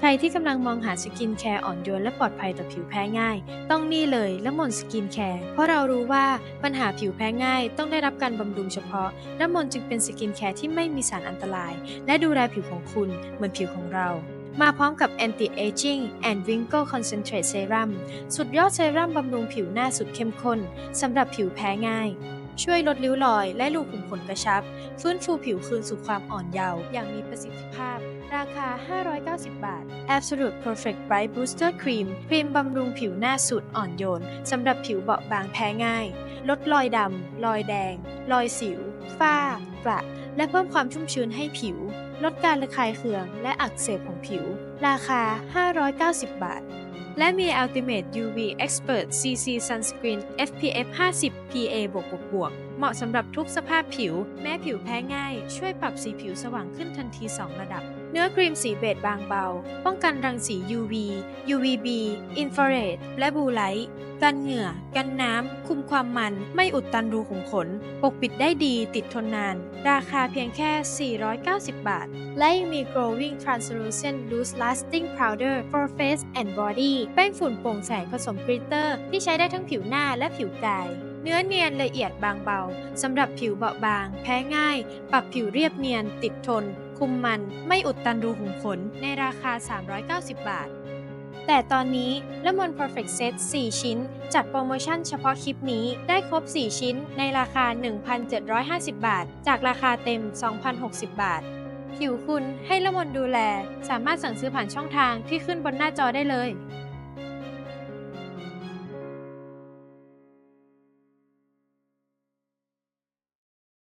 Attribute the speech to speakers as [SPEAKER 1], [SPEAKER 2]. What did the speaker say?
[SPEAKER 1] ใครที่กำลังมองหาสกินแคร์อ่อนโยนและปลอดภัยต่อผิวแพ้ง่าย ต้องนี่เลยละมนสกินแคร์เพราะเรารู้ว่าปัญหาผิวแพ้ง่าย ต้องได้รับการบำรุงเฉพาะละมนจึงเป็นสกินแคร์ที่ไม่มีสารอันตราย และดูแลผิวของคุณเหมือนผิวของเรา มาพร้อมกับ Anti Aging and Wrinkle Concentrate Serum สุดยอดเซรั่มบำรุงผิวหน้าสุดเข้มข้นสำหรับผิวแพ้ง่ายช่วยลดริ้วรอยและรูขุมขนกระชับ ฟื้นฟูผิวคืนสู่ความอ่อนเยาว์อย่างมีประสิทธิภาพ คา 590 บาท Absolute Perfect Bright Booster Cream ครีมบำรุงผิวหน้าสูตรอ่อนโยน สำหรับผิวเบาบางแพ้ง่าย ลดรอยดำ รอยแดง รอยสิว ฝ้ากระและเพิ่มความชุ่มชื้นให้ผิว ลดการระคายเคืองและอักเสบของผิว ราคา 590 บาท และมี Ultimate UV Expert CC Sunscreen SPF 50 PA บวกบวกบวกเหมาะสำหรับทุกสภาพผิว แม้ผิวแพ้ง่าย ช่วยปรับสีผิวสว่างขึ้นทันที 2 ระดับ เนื้อครีมสีเบจบางเบา ป้องกันรังสี UV UVB อินฟราเรดและบลูไลท์ กันเหงื่อ กันน้ำ คุมความมัน ไม่อุดตันรูขุมขน ปกปิดได้ดีติดทนนาน ราคาเพียงแค่ 490 บาท และยังมี Growing Translucent Loose Lasting Powder for Face and Body แป้งฝุ่นโปร่งแสงผสมกริตเตอร์ ที่ใช้ได้ทั้งผิวหน้าและผิวกายเนื้อเนียนละเอียดบางเบา สำหรับผิวเบาบาง แพ้ง่าย ปรับผิวเรียบเนียน ติดทน คุมมัน ไม่อุดตันรูขุมขน ในราคา 390 บาท แต่ตอนนี้ละมอน Perfect Set 4 ชิ้น จัดโปรโมชั่นเฉพาะคลิปนี้ได้ครบ 4 ชิ้น ในราคา 1,750 บาท จากราคาเต็ม 2,060 บาท ผิวคุณให้ละมอนดูแล สามารถสั่งซื้อผ่านช่องทางที่ขึ้นบนหน้าจอได้เลย